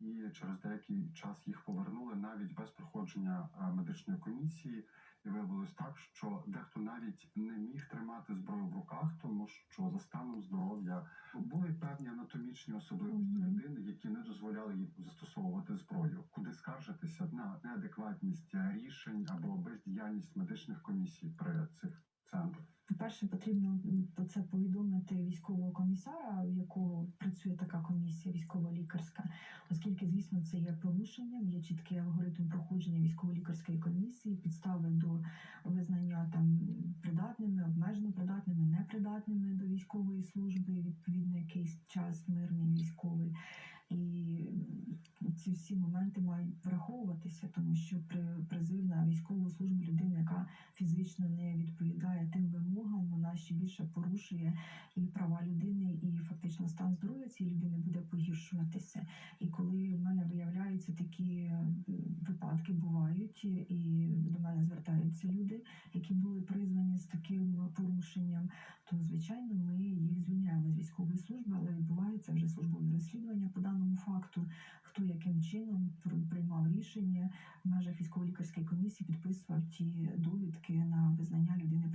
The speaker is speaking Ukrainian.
і через деякий час їх повернули навіть без проходження е, медичної комісії. І виявилось так, що дехто навіть не міг тримати зброю в руках, тому що за станом здоров'я були певні анатомічні особливості людини, які не дозволяли їй застосовувати зброю. Куди скаржитися на неадекватність рішень або бездіяльність медичних комісій при цих центрах. По-перше, потрібно про це повідомити військового комісара, у якого працює така комісія військово-лікарська, оскільки, звісно, це є порушенням, є чіткий алгоритм проходження військово-лікарської комісії, підстави до визнання там придатними, обмежено придатними, непридатними до військової служби, відповідно, якийсь час мирний військовий. І ці всі моменти мають враховуватися, тому що при призив на військову службу людини, яка фізично не відповідає ще більше порушує і права людини, і фактично стан здоров'я цієї людини буде погіршуватися. І коли в мене виявляються такі е, випадки, бувають, і до мене звертаються люди, які були призвані з таким порушенням, то звичайно ми їх звільняємо з військової служби, але відбувається вже службові розслідування по даному факту, хто яким чином приймав рішення в межах військово-лікарської комісії, підписував ті довідки на визнання людини.